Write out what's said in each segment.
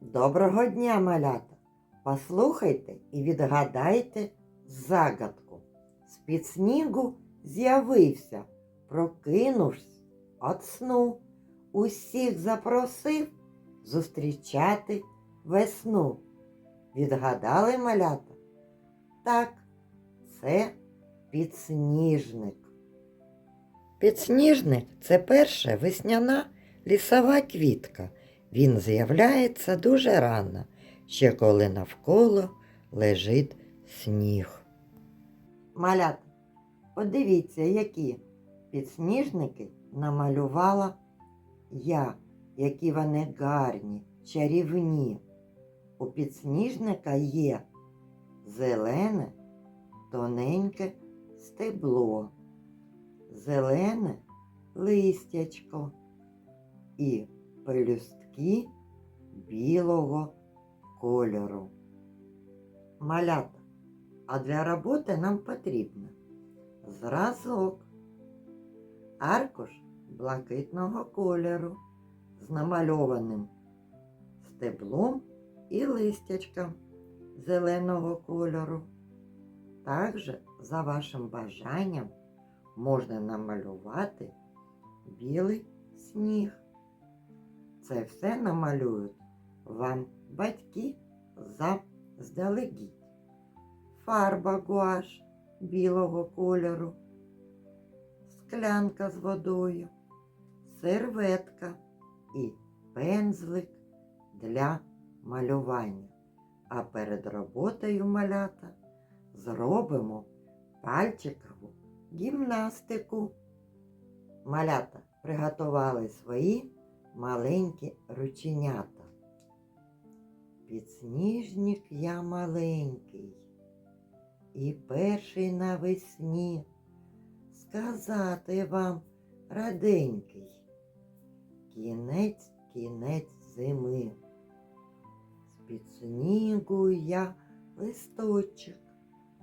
Доброго дня, малята! Послухайте і відгадайте загадку. З-під снігу з'явився, прокинувшись от сну. Усіх запросив зустрічати весну. Відгадали малята? Так, це підсніжник. Підсніжник це перша весняна лісова квітка. Він з'являється дуже рано, ще коли навколо лежить сніг. Малята, подивіться, які підсніжники намалювала я, які вони гарні, чарівні. У підсніжника є зелене, тоненьке стебло, зелене листячко і пелюстки білого кольору. Малята, а для роботи нам потрібно зразок, аркуш блакитного кольору з намальованим стеблом і листячком зеленого кольору. Також, за вашим бажанням, можна намалювати білий сніг. Це все намалюють вам батьки заздалегідь. Фарба гуаш білого кольору, склянка з водою, серветка і пензлик для малювання. А перед роботою малята зробимо пальчикову гімнастику. Малята приготували свої маленькі рученята. Підсніжник я маленький, і перший навесні сказати вам раденький. Кінець, кінець зими. З-під снігу я листочок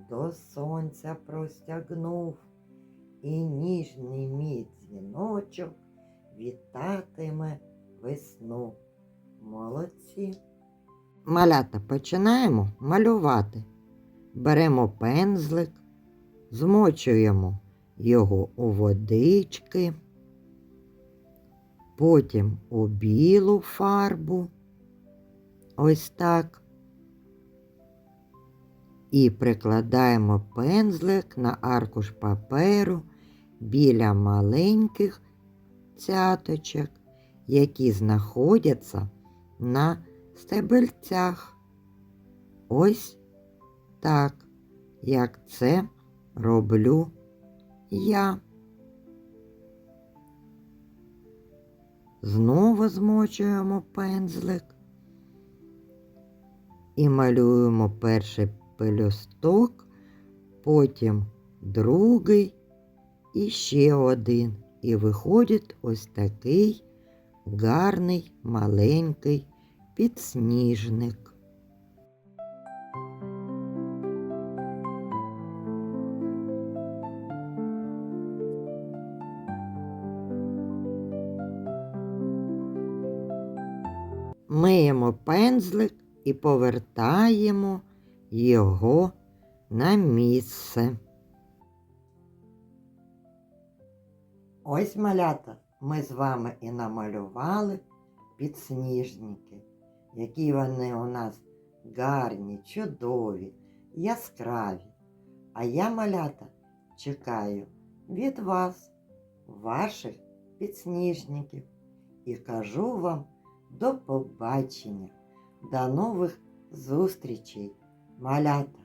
до сонця простягнув, і ніжний мій дзвіночок вітатиме весну. Молодці. Малята починаємо малювати. Беремо пензлик, змочуємо його у водички, потім у білу фарбу. Ось так. І прикладаємо пензлик на аркуш паперу біля маленьких цяточок, які знаходяться на стебельцях. Ось так, як це роблю я. Знову змочуємо пензлик і малюємо перший пелюсток, потім другий і ще один. І виходить ось такий гарний маленький підсніжник. Миємо пензлик і повертаємо його на місце. Ось малята ми з вами і намалювали підсніжники, які вони у нас гарні, чудові, яскраві. А я, малята, чекаю від вас, ваших підсніжників, і кажу вам до побачення, до нових зустрічей, малята.